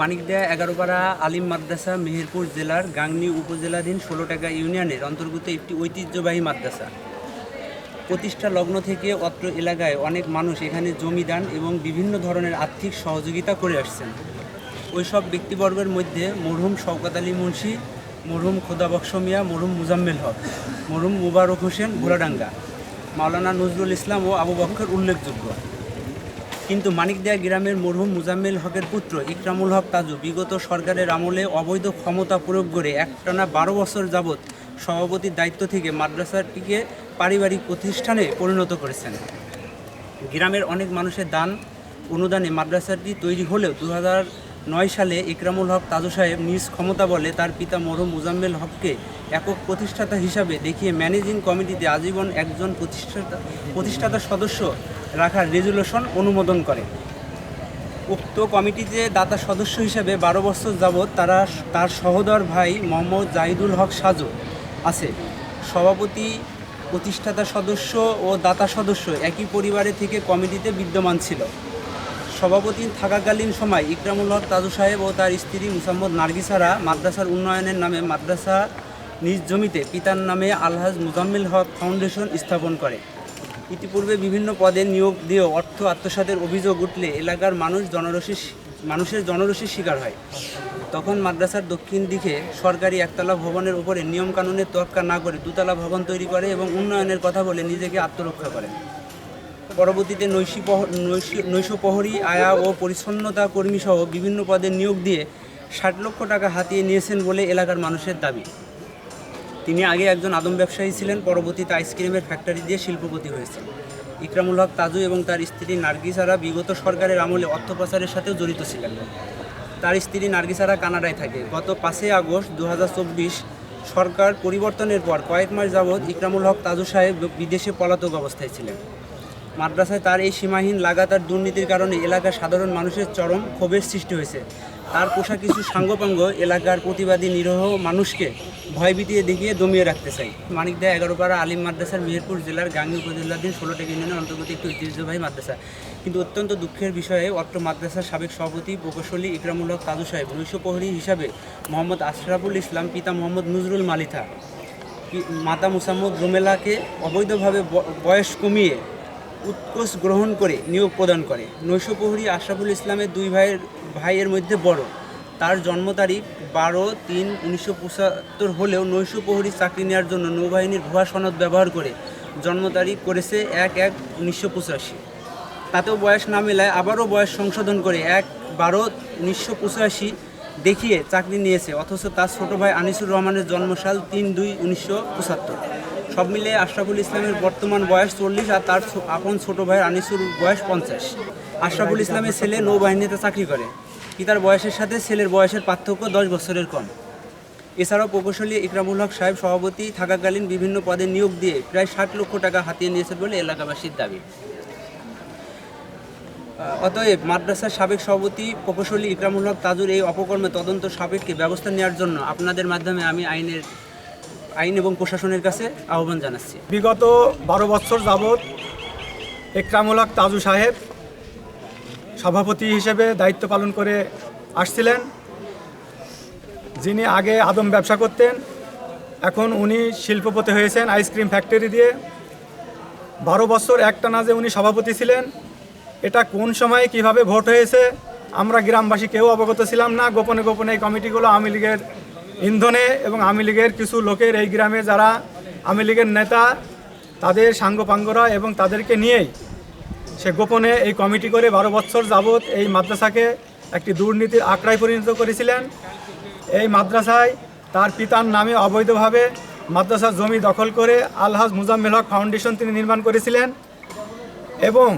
মানিকদিয়া এগারোপাড়া আলিম মাদ্রাসা, মেহেরপুর জেলার গাংনী উপজেলাধীন ষোলো টাকা ইউনিয়নের অন্তর্গত একটি ঐতিহ্যবাহী মাদ্রাসা। প্রতিষ্ঠা লগ্ন থেকে অত্র এলাকায় অনেক মানুষ এখানে জমি দান এবং বিভিন্ন ধরনের আর্থিক সহযোগিতা করে আসছেন। ওইসব ব্যক্তিবর্গের মধ্যে মরহুম শওকাত আলী মুন্সি, মরহুম খোদাবক্স মিয়া, মরহুম মুজাম্মেল হক, মরহুম মুবারক হোসেন ঘোড়াডাঙ্গা মাওলানা নজরুল ইসলাম ও আবু বক্কর উল্লেখযোগ্য। কিন্তু মানিকদিয়া গ্রামের মরহুম মুজাম্মেল হকের পুত্র ইকরামুল হক তাজু বিগত সরকারের আমলে অবৈধ ক্ষমতা প্রয়োগ করে একটানা বারো বছর যাবৎ সভাপতির দায়িত্ব থেকে মাদ্রাসাটিকে পারিবারিক প্রতিষ্ঠানে পরিণত করেছেন। গ্রামের অনেক মানুষের দান, অনুদানে মাদ্রাসাটি তৈরি হলেও দু নয় সালে ইকরামুল হক তাজু সাহেব নিজ ক্ষমতা বলে তার পিতা মরহুম মুজাম্মেল হককে একক প্রতিষ্ঠাতা হিসাবে দেখিয়ে ম্যানেজিং কমিটিতে আজীবন একজন প্রতিষ্ঠাতা প্রতিষ্ঠাতা সদস্য রাখার রেজুলেশন অনুমোদন করে। উক্ত কমিটিতে দাতা সদস্য হিসেবে বারো বছর যাবৎ তারা তার সহোদর ভাই মোহাম্মদ জাহিদুল হক সাজু আছে। সভাপতি, প্রতিষ্ঠাতা সদস্য ও দাতা সদস্য একই পরিবারে থেকে কমিটিতে বিদ্যমান ছিল। সভাপতি থাকাকালীন সময় ইকরামুল হক তাজু সাহেব ও তার স্ত্রী মুসাম্মদ নার্গিসারা মাদ্রাসার উন্নয়নের নামে মাদ্রাসা নিজ জমিতে পিতার নামে আলহাজ মুজাম্মিল হক ফাউন্ডেশন স্থাপন করে। ইতিপূর্বে বিভিন্ন পদে নিয়োগ দিয়েও অর্থ আত্মসাতের অভিযোগ উঠলে এলাকার মানুষ জনরসির মানুষের জনরসির শিকার হয়। তখন মাদ্রাসার দক্ষিণ দিকে সরকারি একতলা ভবনের উপরে নিয়মকানুনের তোয়াক্কা না করে দুতলা ভবন তৈরি করে এবং উন্নয়নের কথা বলে নিজেকে আত্মরক্ষা করে। পরবর্তীতে নৈশী পহ- নৈশী- নৈশপ্রহরী আয়া ও পরিচ্ছন্নতা কর্মী সহ বিভিন্ন পদে নিয়োগ দিয়ে ষাট লক্ষ টাকা হাতিয়ে নিয়েছেন বলে এলাকার মানুষের দাবি। তিনি আগে একজন আদম ব্যবসায়ী ছিলেন, পরবর্তীতে আইসক্রিমের ফ্যাক্টরি দিয়ে শিল্পপতি হয়েছেন। ইকরামুল হক তাজু এবং তার স্ত্রী নার্গিসারা বিগত সরকারের আমলে অর্থ পাচারের সাথেও জড়িত ছিলেন। তার স্ত্রী নার্গিসারা কানাডায় থাকে। গত পাঁচই আগস্ট দু হাজার চব্বিশ সরকার পরিবর্তনের পর কয়েক মাস যাবৎ ইকরামুল হক তাজু সাহেব বিদেশে পলাতক অবস্থায় ছিলেন। মাদ্রাসায় তার এই সীমাহীন লাগাতার দুর্নীতির কারণে এলাকার সাধারণ মানুষের চরম ক্ষোভের সৃষ্টি হয়েছে। তার পোষা কিছু সাঙ্গপাঙ্গ এলাকার প্রতিবাদী নিরহ মানুষকে ভয়ভীতিয়ে দেখিয়ে দমিয়ে রাখতে চাই। মানিকদা এগারোপাড়া আলিম মাদ্রাসার মেহেরপুর জেলার গাঙ্গি উপজেলাধীন ষোলো টেক ইউনিয়নের অন্তর্গত একটি ঐতিহ্যবাহী মাদ্রাসা। কিন্তু অত্যন্ত দুঃখের বিষয়ে অত্র মাদ্রাসার সাবেক সভাপতি প্রকৌশলী ইকরামুল হক তাজু সাহেব নৈশ প্রহরী হিসাবে মোহাম্মদ আশরাফুল ইসলাম, পিতা মোহাম্মদ নজরুল মালিথা মাতা মুসাম্মদ রুমেলাকে অবৈধভাবে বয়স কমিয়ে উৎকোষ গ্রহণ করে নিয়োগ প্রদান করে। নৈশপ্রহরী আশরাফুল ইসলামের দুই ভাইয়ের ভাইয়ের মধ্যে বড়। তার জন্ম তারিখ বারো তিন উনিশশো পঁচাত্তর হলেও নৈশ প্রহরী চাকরি নেওয়ার জন্য নৌবাহিনীর ভুয়া সনদ ব্যবহার করে জন্ম তারিখ করেছে এক এক উনিশশো পঁচাশি। তাতেও বয়স না মেলায় আবারও বয়স সংশোধন করে এক বারো উনিশশো পঁচাশি দেখিয়ে চাকরি নিয়েছে। অথচ তার ছোট ভাই আনিসুর রহমানের জন্মসাল তিন দুই উনিশশো পঁচাত্তর। সব মিলিয়ে আশরাফুল ইসলামের বর্তমান বয়স চল্লিশ আর তার আপন ছোট ভাই আনিসুর বয়স পঞ্চাশ। আশরাফুল ইসলামের ছেলে নৌবাহিনীতে চাকরি করে। পিতার বয়সের সাথে ছেলের বয়সের পার্থক্য দশ বছরের কম। এছাড়াও প্রকৌশলী ইকরামুল হক সাহেব সভাপতি থাকাকালীন বিভিন্ন পদে নিয়োগ দিয়ে প্রায় ষাট লক্ষ টাকা হাতিয়ে নিয়েছেন বলে এলাকাবাসীর দাবি। অতএব মাদ্রাসার সাবেক সভাপতি প্রকৌশলী ইকরামুল হক তাজুর এই অপকর্মে তদন্ত সাপেক্ষে ব্যবস্থা নেওয়ার জন্য আপনাদের মাধ্যমে আমি আইনের আইন এবং প্রশাসনের কাছে আহ্বান জানাচ্ছি। বিগত বারো বছর যাবৎ একরামুল হক তাজু সাহেব সভাপতি হিসেবে দায়িত্ব পালন করে আসছিলেন। যিনি আগে আদম ব্যবসা করতেন, এখন উনি শিল্পপতি হয়েছেন আইসক্রিম ফ্যাক্টরি দিয়ে। বারো বছর একটানা যে উনি সভাপতি ছিলেন, এটা কোন সময়ে কীভাবে ভোট হয়েছে, আমরা গ্রামবাসী কেউ অবগত ছিলাম না। গোপনে গোপনে এই কমিটিগুলো আওয়ামী লীগের ইন্ধনে এবং আওয়ামী লীগের কিছু লোকের এই গ্রামে যারা আওয়ামী লীগের নেতা, তাদের সাঙ্গপাঙ্গরা এবং তাদেরকে নিয়েই সে গোপনে এই কমিটি করে বারো বছর যাবৎ এই মাদ্রাসাকে একটি দুর্নীতির আঁকড়ায় পরিণত করেছিলেন। এই মাদ্রাসায় তার পিতার নামে অবৈধভাবে মাদ্রাসার জমি দখল করে আলহাজ মুজাম্মেল হক ফাউন্ডেশন তিনি নির্মাণ করেছিলেন এবং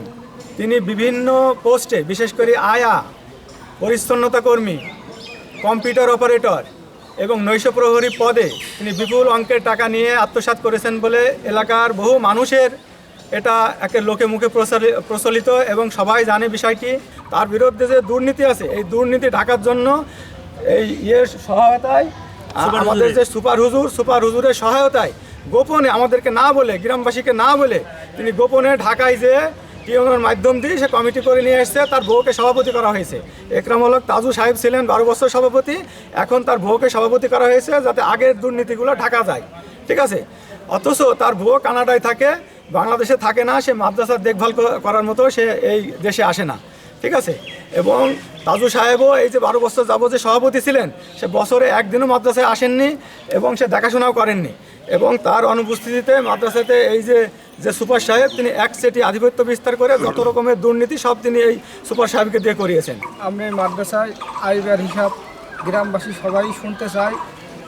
তিনি বিভিন্ন পোস্টে বিশেষ করে আয়া, পরিচ্ছন্নতা কর্মী, কম্পিউটার অপারেটর এবং নৈশ প্রহরী পদে তিনি বিপুল অঙ্কের টাকা নিয়ে আত্মসাৎ করেছেন বলে এলাকার বহু মানুষের এটা একে লোকে মুখে প্রচলি- প্রচলিত এবং সবাই জানে বিষয়টি তার বিরুদ্ধে যে দুর্নীতি আছে এই দুর্নীতি ঢাকার জন্য এই ইয়ের সহায়তায় আমাদের যে সুপার হুজুর সুপার হুজুরের সহায়তায় গোপনে আমাদেরকে না বলে গ্রামবাসীকে না বলে তিনি গোপনে ঢাকায় যে টিএমের মাধ্যম দিয়ে সে কমিটি করে নিয়ে এসছে, তার বউকে সভাপতি করা হয়েছে। একরাম হলক তাজু সাহেব ছিলেন বারো বছর সভাপতি, এখন তার বউকে সভাপতি করা হয়েছে যাতে আগের দুর্নীতিগুলো ঢাকা যায়। ঠিক আছে? অথচ তার বউ কানাডায় থাকে, বাংলাদেশে থাকে না, সে মাদ্রাসার দেখভাল করার মতো সে এই দেশে আসে না। ঠিক আছে? এবং তাজু সাহেবও এই যে বারো বছর যাবত যে সভাপতি ছিলেন, সে বছরে একদিনও মাদ্রাসায় আসেননি এবং সে দেখাশোনাও করেননি। এবং তার অনুপস্থিতিতে মাদ্রাসাতে এই যে যে সুপার সাহেব তিনি এক সেটি আধিপত্য বিস্তার করে যত রকমের দুর্নীতি সব তিনি এই সুপার সাহেবকে দিয়ে করিয়েছেন। এই মাদ্রাসায় আইবার হিসাব গ্রামবাসী সবাই শুনতে চাই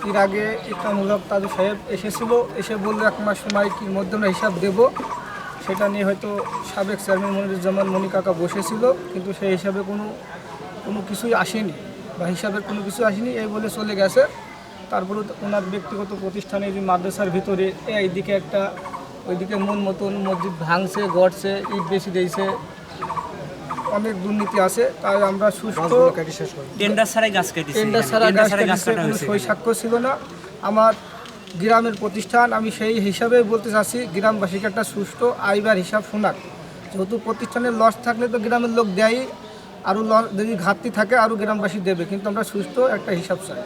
এর আগে ইকরামুলক তাজু সাহেব এসেছিল, এসে বলল, এক মাস সময় কি মধ্যে আমরা হিসাব দেব? সেটা নিয়ে হয়তো সাবেক চেয়ারম্যান মনিরুজ্জামান মনি কাকা বসেছিল, কিন্তু সেই হিসাবে কোনো কোনো কিছুই আসেনি বা হিসাবের কোনো কিছু আসেনি। এই বলে চলে গেছে। তারপরে ওনার ব্যক্তিগত প্রতিষ্ঠানে যে মাদ্রাসার ভিতরে এইদিকে একটা ওইদিকে মন মতন মসজিদ ভাঙছে গড়ছে ইট বেশি দিয়েছে। অনেক দুর্নীতি আছে তাই আমরা সুস্থ। টেন্ডার ছাড়াই গাছ কেটেছে। টেন্ডার ছাড়া গাছ ছাড়াই গাছ কাটছে, কাটা কোনো সই সাক্ষ্য ছিল না। আমার গ্রামের প্রতিষ্ঠান আমি সেই হিসাবে বলতে চাচ্ছি গ্রামবাসীকে একটা সুষ্ঠু আইবার হিসাব শোনাক। যেহেতু প্রতিষ্ঠানের লস থাকলে তো গ্রামের লোক দেয় আরও লস যদি ঘাটতি থাকে আরও গ্রামবাসী দেবে কিন্তু আমরা সুস্থ একটা হিসাব চাই।